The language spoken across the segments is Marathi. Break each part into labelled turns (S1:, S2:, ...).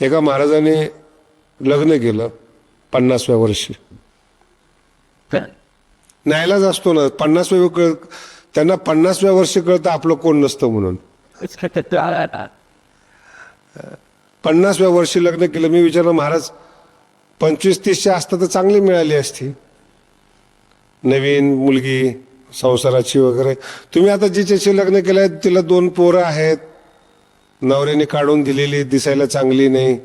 S1: एका महाराजाने लग्न केलं पन्नासव्या वर्षी. न्यायलाच असतो ना पन्नासव्या कळ त्यांना पन्नासव्या वर्षी कळतं आपलं कोण नसतं म्हणून. पन्नासव्या वर्षी लग्न केलं मी विचारलं महाराज पंचवीस तीसच्या असतं तर चांगली मिळाली असती. नवीन मुलगी संसाराची वगैरे. तुम्ही आता जिच्याशी लग्न केलंय तिला दोन पोरं आहेत. नवऱ्याने काढून दिलेली दिसायला चांगली नाही.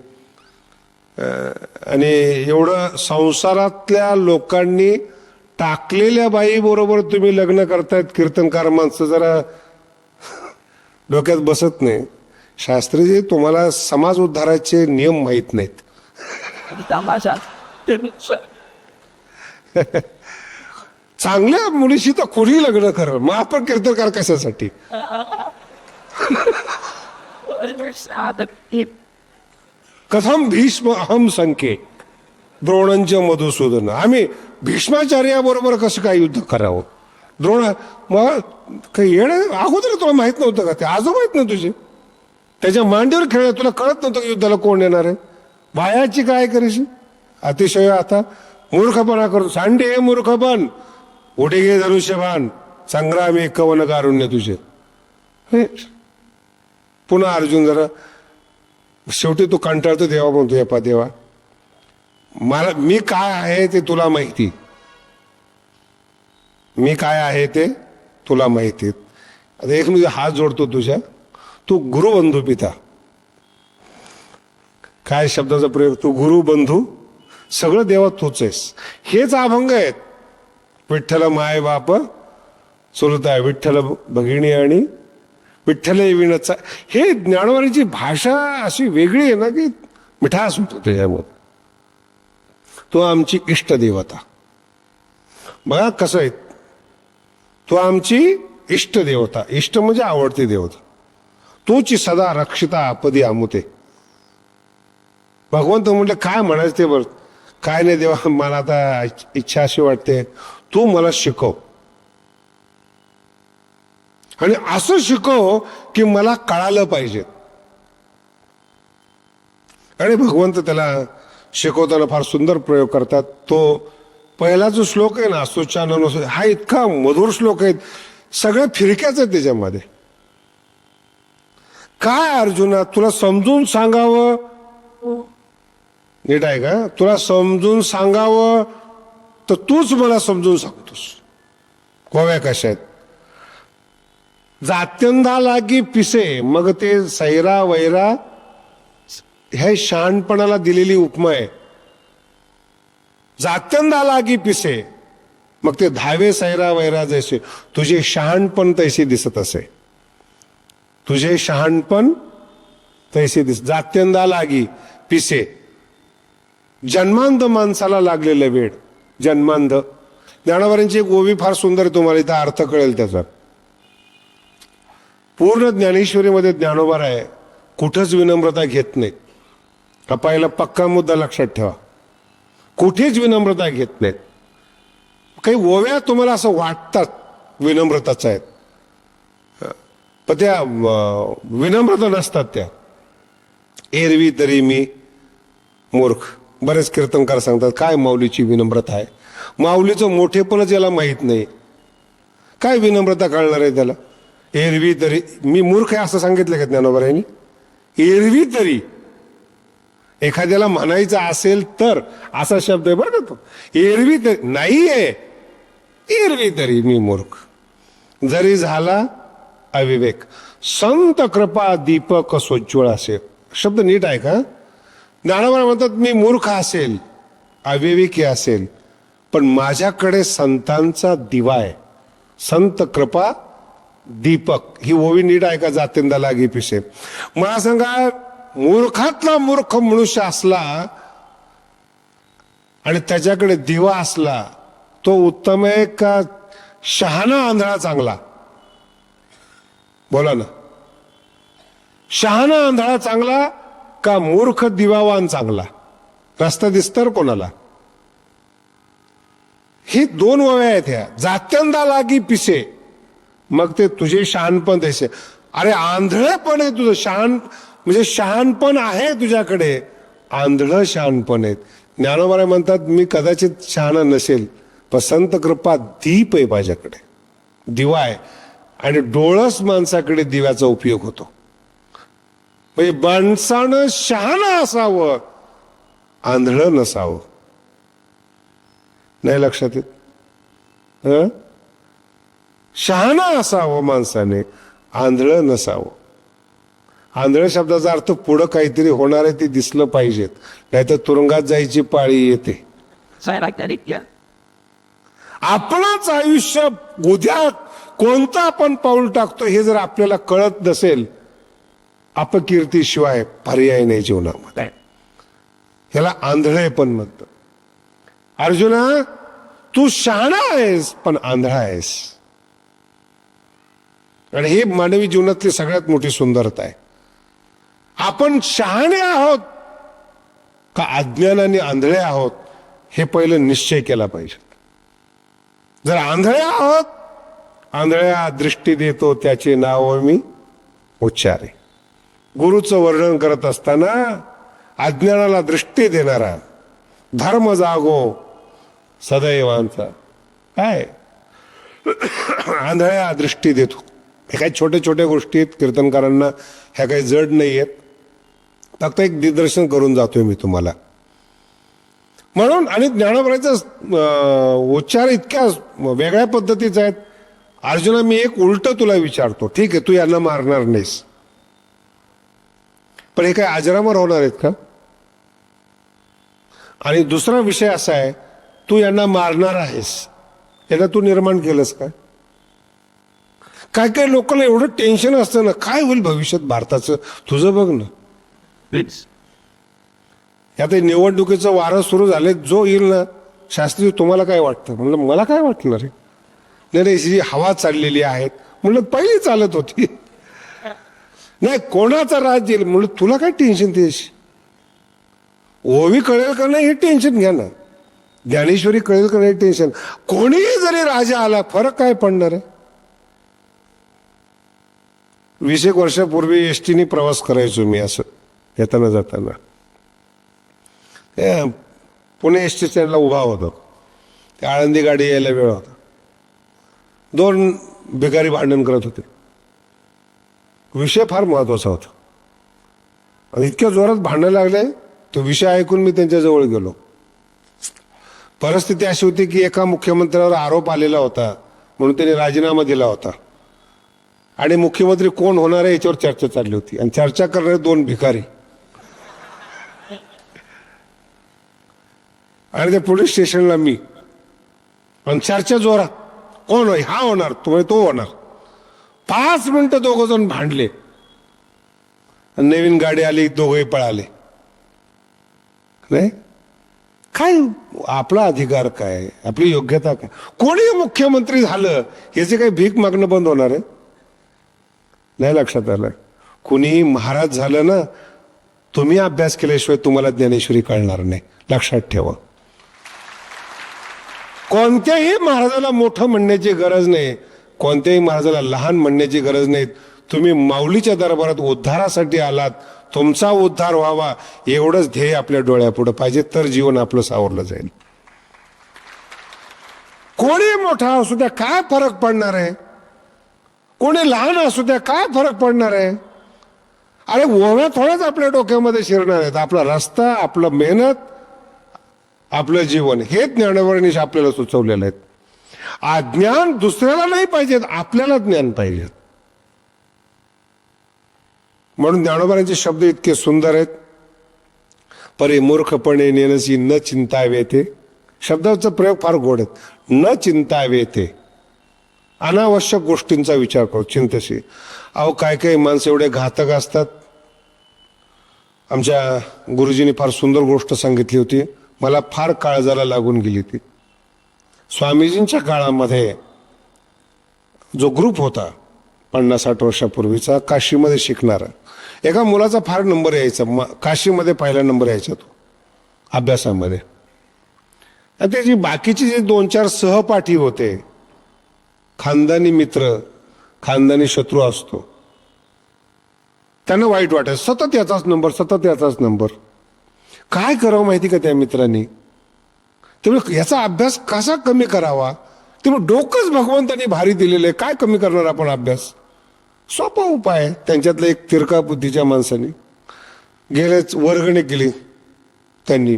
S1: आणि एवढं संसारातल्या लोकांनी टाकलेल्या बाई बरोबर तुम्ही लग्न करतायत कीर्तनकार माणसं जरा डोक्यात बसत नाही. शास्त्रीजी तुम्हाला समाज उद्धाराचे नियम माहीत नाहीत. चांगल्या मुलीशी तर कोणी लग्न करा. मग आपण कीर्तनकार कशासाठी? कथम भीष्म अहम संके द्रोणांच मधुसूदन। आम्ही भीष्माचार्याबरोबर कसं काय युद्ध करावं? द्रोण मग काही येणं अगोदर तुला माहीत नव्हतं का? ते आजो माहीत नाही तुझे. त्याच्या मांडीवर खेळ तुला कळत नव्हतं की युद्धाला कोण येणार आहे? वायाची काय करीशी? अतिशय आता मूर्खपणा करतो सांडे हे मूर्खपण उठे घे संग्राम हे कवन कारुण्य तुझे पुन्हा अर्जुन जरा शेवटी तू कंटाळतो देवा म्हणतो येपा देवा मला मी काय आहे ते तुला माहिती. मी काय आहे ते तुला माहिती. आता एक मी हात जोडतो तुझ्या. तू गुरुबंधू पिता. काय शब्दाचा प्रयोग? तू गुरु बंधू सगळं देवा तूच आहेस. हेच अभंग आहेत. विठ्ठल माय बाप चुलताय विठ्ठल भगिनी आणि विठ्ठले विणचा हे ज्ञानवारीची भाषा अशी वेगळी आहे ना की मिठास होतो त्याच्यामध्ये तो आमची इष्टदेवता बघा कसं आहे. तो आमची इष्टदेवता इष्ट म्हणजे आवडती देवता. तोची सदा रक्षिता आपदी आमुते. भगवंत म्हटलं काय म्हणायचं ते बरं? काय नाही देवा मला आता इच्छा अशी वाटते. तू मला शिकव. आणि असं शिकव की मला कळालं पाहिजे. आणि भगवंत त्याला शिकवताना फार सुंदर प्रयोग करतात. तो पहिला जो श्लोक आहे ना सुचानन हा इतका मधुर श्लोक आहे. सगळ्या फिरक्याच आहेत त्याच्यामध्ये. काय अर्जुना तुला समजून सांगावं? नीट आहे का? तुला समजून सांगावं? तर तूच मला समजून सांगतोस. गोव्या कशा आहेत? जात्यंधा लागी पिसे मग ते सैरा वैरा हे शहाणपणाला दिलेली उपमा आहे. जात्यंदा लागी पिसे मग ते धावे सैरा वैरा जैसे तुझे शहाणपण तैसे दिसत असे. तुझे शहाणपण तैसे दिस जात्यंदा लागी पिसे. जन्मांध माणसाला लागलेलं वेळ जन्मांध. ज्ञानावरांची एक ओवी फार सुंदर तुम्हाला इथं अर्थ कळेल त्याचा. पूर्ण ज्ञानेश्वरीमध्ये ज्ञानोबार आहे. कुठंच विनम्रता घेत नाहीत. हा पहिला पक्का मुद्दा लक्षात ठेवा. कुठेच विनम्रता घेत नाहीत. काही ओव्या तुम्हाला असं वाटतात विनम्रताच आहेत. पण त्या विनम्रता नसतात त्या. एरवी तरी मी मूर्ख. बरेच कीर्तनकार सांगतात काय माऊलीची विनम्रता आहे? माऊलीचं मोठेपणच याला माहीत नाही. काय विनम्रता कळणार आहे त्याला? एरवी तरी मी मूर्ख आहे असं सांगितलं का ज्ञानोबा यांनी एरवी तरी. एखाद्याला म्हणायचं असेल तर असा शब्द आहे बरं का तो. एरवी तरी नाही आहे एरवी तरी मी मूर्ख. जरी झाला अविवेक संत कृपा दीपक सोज्वळ असेल. शब्द नीट आहे का? ज्ञानोबा म्हणतात मी मूर्ख असेल अविवेकी असेल पण माझ्याकडे संतांचा दिवा आहे. संत कृपा दीपक ही ओवी नीट आहे का? जातींदा लागी पिसे मला सांगा मूर्खातला मूर्ख मनुष्य असला आणि त्याच्याकडे दिवा असला तो उत्तम आहे का? शहाणा आंधळा चांगला. बोला ना. शहाणा आंधळा चांगला का मूर्ख दिवावान चांगला? रस्ता दिसतर कोणाला? ही दोन वव्या आहेत ह्या. जात्यंदा लागी पिसे मग ते तुझे शहाणपण द्यायचे अरे आंधळेपण आहे तुझं. शहाण म्हणजे शहाणपण आहे तुझ्याकडे. आंधळं शहाणपण आहेत. ज्ञानोबाराय म्हणतात मी कदाचित शहाणा नसेल पण संत कृपा दीप आहे माझ्याकडे. दिवा आहे. आणि डोळस माणसाकडे दिव्याचा उपयोग होतो. म्हणजे माणसानं शहाणा असावं आंधळं नसावं. नाही लक्षात येत? हं? शहाणा असावं माणसाने. आंधळ नसावं. आंधळ शब्दाचा अर्थ पुढं काहीतरी होणार आहे ते दिसलं पाहिजेत. नाहीतर तुरुंगात जायची पाळी येते. आपणच आयुष्य उद्या कोणतं आपण पाऊल टाकतो हे जर आपल्याला कळत नसेल अपकीर्तीशिवाय पर्याय नाही जीवनामध्ये. ह्याला आंधळे पण म्हणतं अर्जुना तू शहाणा आहेस पण आंधळा आहेस. आणि हे मानवी जीवनातली सगळ्यात मोठी सुंदरता आहे. आपण शहाणे आहोत का अज्ञानाने आंधळे आहोत हे पहिलं निश्चय केला पाहिजे. जर आंधळे आहोत आंधळ्या दृष्टी देतो त्याचे नाव मी उच्चारे. गुरुचं वर्णन करत असताना अज्ञानाला दृष्टी देणारा धर्म जागो सदैवांचा. काय? आंधळ्या दृष्टी देतो. हे काही छोट्या छोट्या गोष्टी आहेत कीर्तनकारांना ह्या काही जड नाही आहेत. फक्त एक दिग्दर्शन करून जातोय मी तुम्हाला. म्हणून आणि ज्ञानोबराचा उच्चार इतक्या वेगळ्या पद्धतीचा आहेत. अर्जुना मी एक उलट तुला विचारतो. ठीक आहे तू यांना मारणार नाहीस. पण हे काय अजरामर होणार आहेत का? आणि दुसरा विषय असा आहे तू यांना मारणार आहेस. यांना तू निर्माण केलंस का? काय काय लोकांना एवढं टेन्शन असतं ना? काय होईल भविष्यात भारताचं? तुझं बघ ना. आता निवडणुकीचं वारं सुरू झाले जो येईल ना शास्त्री तुम्हाला काय वाटतं? म्हणलं मला काय वाटणार आहे? नाही नाही जी हवा चाललेली आहे म्हणलं पहिली चालत होती. नाही कोणाचा राज येईल? म्हणलं तुला काय टेन्शन त्याशी ओवी कळेल का नाही हे टेन्शन घ्या ना. ज्ञानेश्वरी कळेल का नाही टेन्शन कोणीही जरी राजा आला फरक काय पडणार आहे? वीस एक वर्षापूर्वी एस टीने प्रवास करायचो मी असं येताना जाताना. ते पुणे एस टी स्टँडला उभा होतो. त्या आळंदी गाडी यायला वेळ होता. दोन भिकारी भांडण करत होते. विषय फार महत्त्वाचा होता. आणि इतक्या जोरात भांडण लागले तो विषय ऐकून मी त्यांच्याजवळ गेलो. परिस्थिती अशी होती की एका मुख्यमंत्र्यावर आरोप आलेला होता म्हणून त्यांनी राजीनामा दिला होता. आणि मुख्यमंत्री कोण होणार आहे याच्यावर चर्चा चालली होती. आणि चर्चा करणारे दोन भिकारी. आणि त्या पोलीस स्टेशनला मी. आणि चर्चा जोरात. कोण होय? हा होणार. तो तो होणार. पाच मिनिटं दोघं जण भांडले. आणि नवीन गाडी आली दोघंही पळाले. नाही? काय आपला अधिकार काय? आपली योग्यता काय? कोणी मुख्यमंत्री झालं? याचे काही भीक मागणं बंद होणार आहे? नाही लक्षात आलं. कुणीही महाराज झालं ना तुम्ही अभ्यास केल्याशिवाय तुम्हाला ज्ञानेश्वरी कळणार नाही. लक्षात ठेवा. कोणत्याही महाराजाला मोठं म्हणण्याची गरज नाही. कोणत्याही महाराजाला लहान म्हणण्याची गरज नाही. तुम्ही माऊलीच्या दरबारात उद्धारासाठी आलात. तुमचा उद्धार व्हावा. एवढंच ध्येय आपल्या डोळ्यापुढे पाहिजे तर जीवन आपलं सावरलं जाईल. कोणी मोठा असू द्या काय फरक पडणार आहे? कोणी लहान असू द्या काय फरक पडणार आहे? अरे ओव्या थोड्याच आपल्या डोक्यामध्ये शिरणार आहेत. आपला रस्ता आपलं मेहनत आपलं जीवन हे ज्ञानवर्णीश आपल्याला सुचवलेलं आहेत. आ ज्ञान दुसऱ्याला नाही पाहिजेत आपल्याला ज्ञान पाहिजेत. म्हणून ज्ञानोबारांचे शब्द इतके सुंदर आहेत. परे मूर्खपणे नेनसी न चिंतावे ते शब्दाचा प्रयोग फार गोड आहेत. न चिंतावे ते अनावश्यक गोष्टींचा विचार करू चिंतशी. अहो काय काय माणसं एवढे घातक असतात. आमच्या गुरुजींनी फार सुंदर गोष्ट सांगितली होती. मला फार काळजाला लागून गेली ती स्वामीजींच्या काळामध्ये जो ग्रुप होता पन्नास साठ वर्षापूर्वीचा काशीमध्ये शिकणारा एका मुलाचा फार नंबर यायचा. म काशीमध्ये पहिला नंबर यायचा तो अभ्यासामध्ये. आणि त्याची बाकीचे जे दोन चार सहपाठी होते खानदानी मित्र खानदानी शत्रू असतो. त्यांना वाईट वाटायचं. सतत याचाच नंबर सतत याचाच नंबर काय करावं माहिती का त्या मित्रांनी? त्यामुळे याचा अभ्यास कसा कमी करावा? त्यामुळे डोकंच भगवंतांनी भारी दिलेलं आहे. काय कमी करणार आपण अभ्यास? सोपा उपाय आहे. त्यांच्यातल्या एक तिरका बुद्धीच्या माणसाने. गेलेच वर्गणी केली त्यांनी.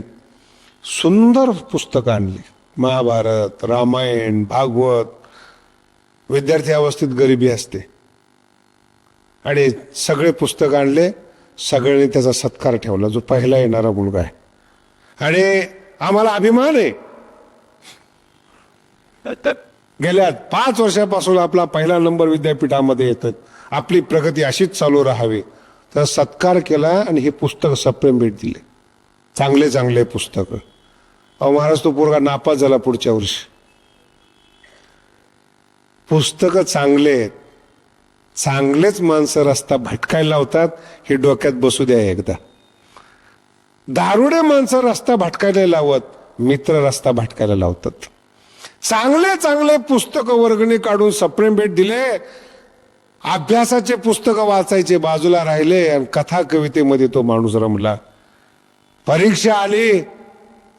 S1: सुंदर पुस्तकं आणली. महाभारत रामायण भागवत विद्यार्थी अवस्थेत गरिबी असते. आणि सगळे पुस्तक आणले सगळ्यांनी त्याचा सत्कार ठेवला जो पहिला येणारा मुलगा आहे. आणि आम्हाला अभिमान आहे. गेल्या पाच वर्षापासून आपला पहिला नंबर विद्यापीठामध्ये येतात आपली प्रगती अशीच चालू राहावी. तर सत्कार केला आणि हे पुस्तक सप्रेम भेट दिले. चांगले चांगले पुस्तक. अहो महाराज तो पोरगा नापास झाला पुढच्या वर्षी. पुस्तकं चांगले आहेत. चांगलेच माणसं रस्ता भटकायला लावतात हे डोक्यात बसू द्या एकदा. दारुडे माणसं रस्ता भटकायला लावत मित्र रस्ता भटकायला लावतात. चांगले चांगले पुस्तकं वर्गणी काढून सप्रेम भेट दिले अभ्यासाचे पुस्तकं वाचायचे बाजूला राहिले आणि कथा कवितेमध्ये तो माणूस रमला. परीक्षा आली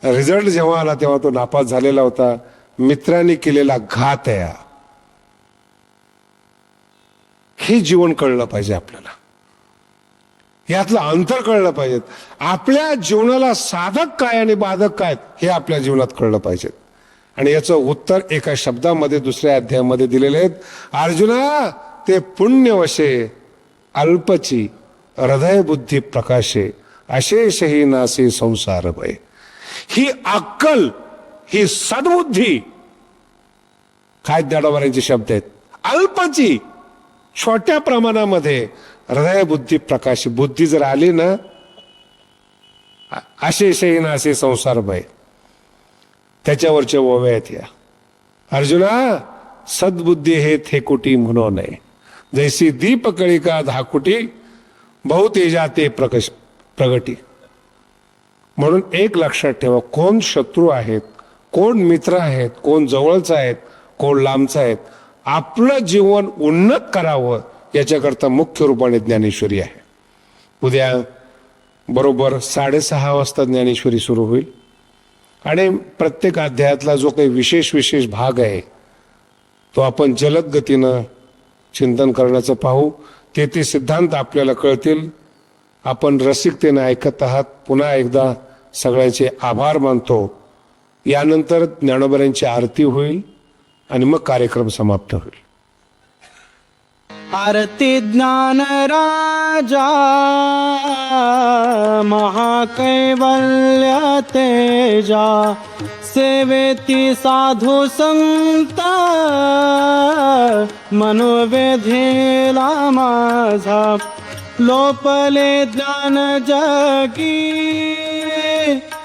S1: रिझल्ट जेव्हा आला तेव्हा तो नापास झालेला होता. मित्रांनी केलेला घात आहे हे जीवन कळलं पाहिजे आपल्याला. यातलं अंतर कळलं पाहिजे. आपल्या जीवनाला साधक काय आणि बाधक काय हे आपल्या जीवनात कळलं पाहिजे. आणि याचं उत्तर एका शब्दामध्ये दुसऱ्या अध्यायामध्ये दिलेले आहेत. अर्जुना ते पुण्यवशे अल्पची हृदय बुद्धी प्रकाशे अशेषही नासे संसार भय. ही अक्कल ही सद्बुद्धी काय ज्ञानोबारांचे शब्द आहेत. अल्पची छोट्या प्रमाणामध्ये हृदय बुद्धी प्रकाश बुद्धी जर आली ना अ- ना असे संसार भय. त्याच्यावरच्या ओव्यात आहेत या. अर्जुना सद्बुद्धी हे थेकुटी म्हणू नये जैसी दीपकळिका धाकुटी बहुतेजा ते प्रकश प्रगटी. म्हणून एक लक्षात ठेवा कोण शत्रू आहेत कोण मित्र आहेत कोण जवळचा आहेत कोण लांबचा आहेत आपलं जीवन उन्नत करावं याच्याकरता मुख्य रूपाने ज्ञानेश्वरी आहे. उद्या बरोबर साडेसहा वाजता ज्ञानेश्वरी सुरू होईल. आणि प्रत्येक अध्यायातला जो काही विशेष विशेष भाग आहे तो आपण जलद गतीनं चिंतन करण्याचं पाहू. ते ते सिद्धांत आपल्याला कळतील. आपण रसिकतेने ऐकत आहात. पुन्हा एकदा सगळ्यांचे आभार मानतो. यानंतर ज्ञानोबऱ्यांची आरती होईल. आणि मग कार्यक्रम समाप्त होईल.
S2: आरती ज्ञान राजा महाकैवल्य तेजा सेवेती साधू संत मनोवेधेला माझा. लोपले ज्ञान जगी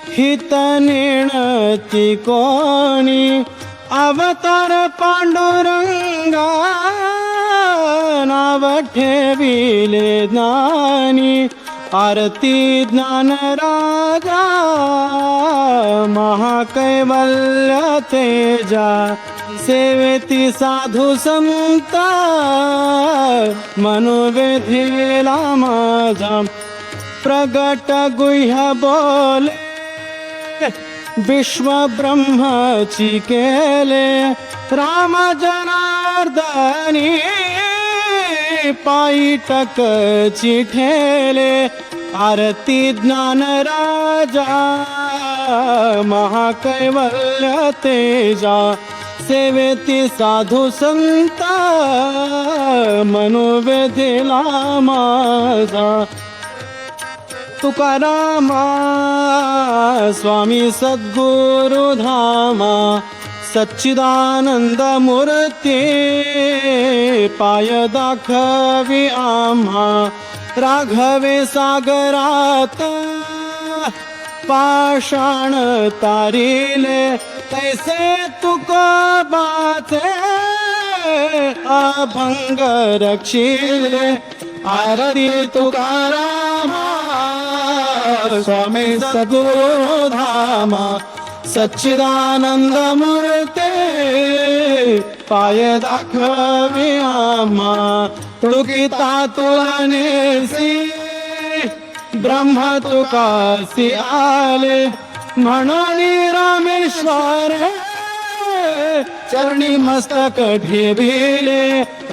S2: हित नेणती कोणी? अवतार पांडुरंगा नाव ठेविले ज्ञानी. आरती ज्ञान राजा महाकैवल्य तेजा सेवेती साधू संत मनोवेधेला माझा. प्रगट गुह्य बोले. विश्वब्रह्माची केले राम जनार्दनी पायी टकची ठेले आरती ज्ञान राजा महाकैवल्य तेजा सेवेती साधू संत मनोवेधेला माझा तुकारामा स्वामी सद्गुरु धामा सच्चिदानंद मूर्ती पाय दाखवी आम्हा राघवे सागरात पाषाण तारिले तैसे तुकोबाचे अभंग रक्षिले आरती तुकारामा स्वामी सद्गुरु धामा सच्चिदानंद मूर्ते पाय दाखवे आम्हा तुकिता तुळणेसी ब्रह्म तुकासी आले म्हणून रामेश्वर चरणी मस्तक ठेविले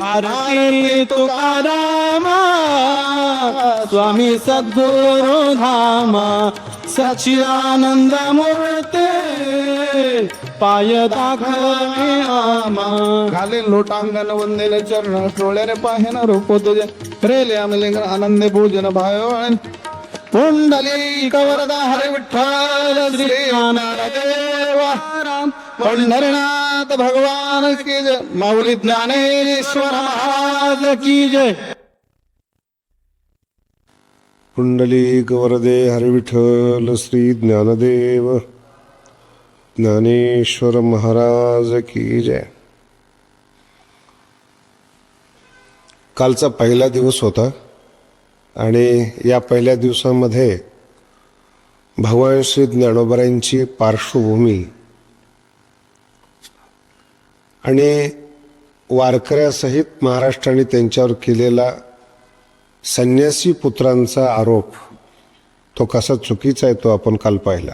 S2: आरती तुकारामा स्वामी सद्गुरु धामा सचिदानंद मूर्ते पाय दाखवे आमा. खाली लोटांगण वंदेले चरण टोळ्याने पाहे ना रूप तुझे. प्रेले आमलिंग आनंदे पूजन भायो पुंडली कवरदा हरे विठ्ठल श्री देवा. राम पंढरनाथ भगवान की जय माऊली ज्ञानेश्वर महाराज की जय.
S1: पुंडलिक वरदे हरिविठ्ठल श्री ज्ञानदेव ज्ञानेश्वर महाराज की जय. कालचा पहिला दिवस होता आणि या पहिल्या दिवसामध्ये भगवान श्री ज्ञानोबरायांची पार्श्वभूमी आणि वारकऱ्यासहित महाराष्ट्राने त्यांच्यावर केलेला संन्यासी पुत्रांचा आरोप तो कसा चुकीचा आहे तो आपण काल पाहिला.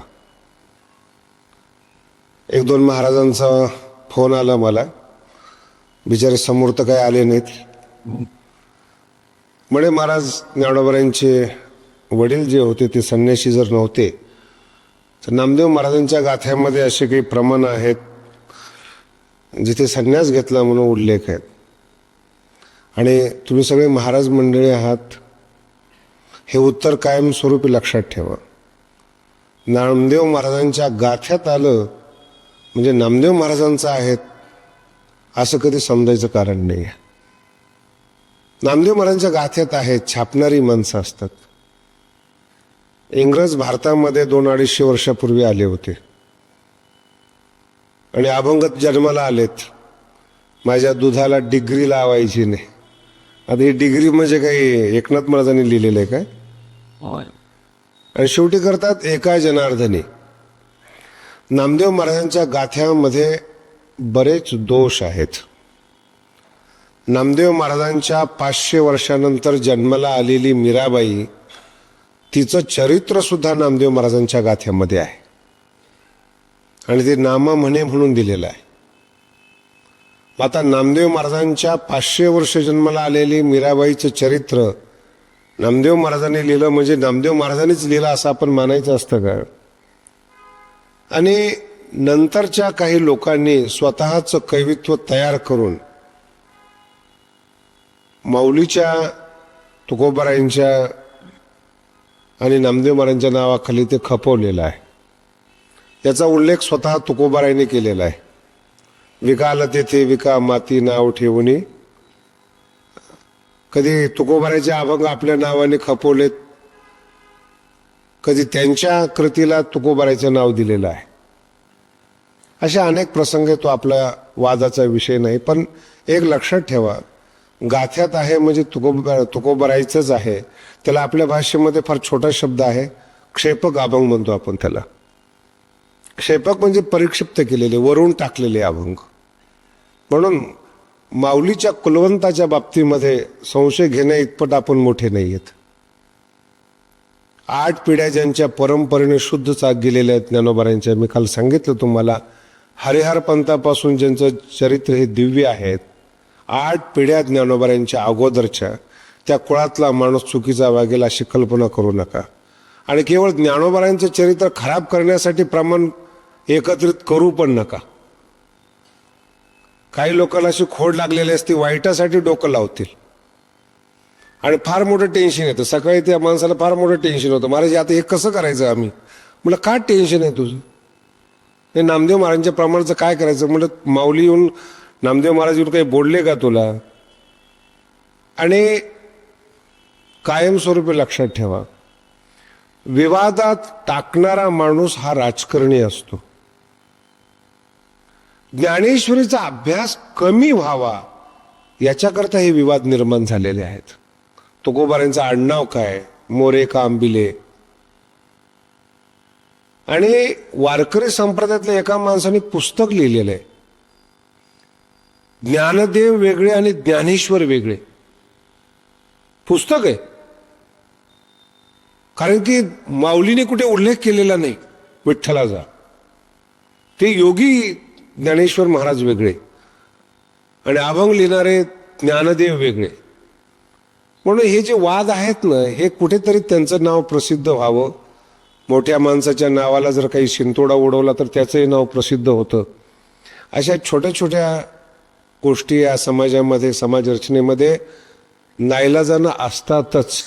S1: एक दोन महाराजांचा फोन आला मला. बिचारे समोर तर काही आले नाहीत. म्हणे महाराज ज्ञानोबरांचे वडील जे होते ते संन्यासी जर नव्हते तर नामदेव महाराजांच्या गाथ्यामध्ये असे काही प्रमाण आहेत जिथे संन्यास घेतला म्हणून उल्लेख आहेत. आणि तुम्ही सगळे महाराज मंडळी आहात हे उत्तर कायमस्वरूपी लक्षात ठेवा. नामदेव महाराजांच्या गाथ्यात आलं म्हणजे नामदेव महाराजांचं आहेत असं कधी समजायचं कारण नाही आहे. नामदेव महाराजांच्या गाथ्यात आहेत छापणारी माणसं असतात. इंग्रज भारतामध्ये दोन अडीचशे वर्षापूर्वी आले होते. आणि अभंगत जन्माला आलेत. माझ्या दुधाला डिग्री लावायची नाही. आता ही डिग्री म्हणजे काही एकनाथ महाराजांनी लिहिलेलं आहे काय. आणि शेवटी करतात एका जनार्दनी. नामदेव महाराजांच्या गाथ्यामध्ये बरेच दोष आहेत. नामदेव महाराजांच्या पाचशे वर्षानंतर जन्माला आलेली मीराबाई तिचं चरित्र सुद्धा नामदेव महाराजांच्या गाथ्यामध्ये आहे. आणि ते नामा म्हणे म्हणून दिलेलं आहे. आता नामदेव महाराजांच्या पाचशे वर्ष जन्माला आलेली मीराबाईचं चरित्र नामदेव महाराजांनी लिहिलं म्हणजे नामदेव महाराजांनीच लिहिलं असं आपण मानायचं असतं का? आणि नंतरच्या काही लोकांनी स्वतःचं कवित्व तयार करून माऊलीच्या तुकोबारायांच्या आणि नामदेव महाराजांच्या नावाखाली ते खपवलेलं आहे. याचा उल्लेख स्वतः तुकोबारायांनी केलेला आहे. विकाल तेथे विका माती नाव ठेवून कधी तुकोबाराचे अभंग आपल्या नावाने खपवलेत कधी त्यांच्या कृतीला तुकोबाराचं नाव दिलेलं आहे. अशा अनेक प्रसंग तो आपला वादाचा विषय नाही पण एक लक्षात ठेवा गाथ्यात आहे म्हणजे तुकोबा तुकोबरायचंच आहे. त्याला आपल्या भाषेमध्ये फार छोटा शब्द आहे क्षेपक अभंग म्हणतो आपण त्याला. क्षेपक म्हणजे परिक्षिप्त केलेले वरून टाकलेले अभंग. म्हणून माऊलीच्या कुलवंताच्या बाबतीमध्ये संशय घेण्या इतपत आपण मोठे नाही आहेत आठ पिढ्या ज्यांच्या परंपरेने शुद्ध चाक गेलेल्या आहेत ज्ञानोबारांच्या मी काल सांगितलं तुम्हाला हरिहर पंथापासून ज्यांचं चरित्र हे दिव्य आहेत आठ पिढ्या ज्ञानोबाऱ्यांच्या अगोदरच्या त्या कुळातला माणूस चुकीचा वागेल अशी कल्पना करू नका. आणि केवळ ज्ञानोबारांचं चरित्र खराब करण्यासाठी प्रमाण एकत्रित करू पण नका. काही लोकांना अशी खोड लागलेली असते वाईटासाठी डोकं लावतील. आणि फार मोठं टेन्शन येतं. सकाळी त्या माणसाला फार मोठं टेन्शन होतं. महाराज आता हे कसं करायचं आम्ही? म्हटलं का टेन्शन आहे तुझं? हे नामदेव महाराजांच्या प्रमाणाचं काय करायचं? म्हटलं माऊली येऊन नामदेव महाराज येऊन काही बोलले का तुला? आणि कायमस्वरूपी लक्षात ठेवा. विवादात टाकणारा माणूस हा राजकारणी असतो. ज्ञानेश्वरीचा अभ्यास कमी व्हावा याच्याकरता हे विवाद निर्माण झालेले आहेत. तुकोबारांचं आडनाव काय? मोरे का आंबिले? आणि वारकरी संप्रदायातल्या एका माणसाने पुस्तक लिहिलेलं आहे. ज्ञानदेव वेगळे आणि ज्ञानेश्वर वेगळे. पुस्तक आहे. कारण की माऊलीने कुठे उल्लेख केलेला नाही विठ्ठलाचा. ते योगी ज्ञानेश्वर महाराज वेगळे. आणि अभंग लिहिणारे ज्ञानदेव वेगळे. म्हणून हे जे वाद आहेत ना हे कुठेतरी त्यांचं नाव प्रसिद्ध व्हावं. मोठ्या माणसाच्या नावाला जर काही शिंतोडा उडवला तर त्याचंही नाव प्रसिद्ध होतं. अशा छोट्या छोट्या गोष्टी या समाजामध्ये समाजरचनेमध्ये नाईलाजानं असतातच.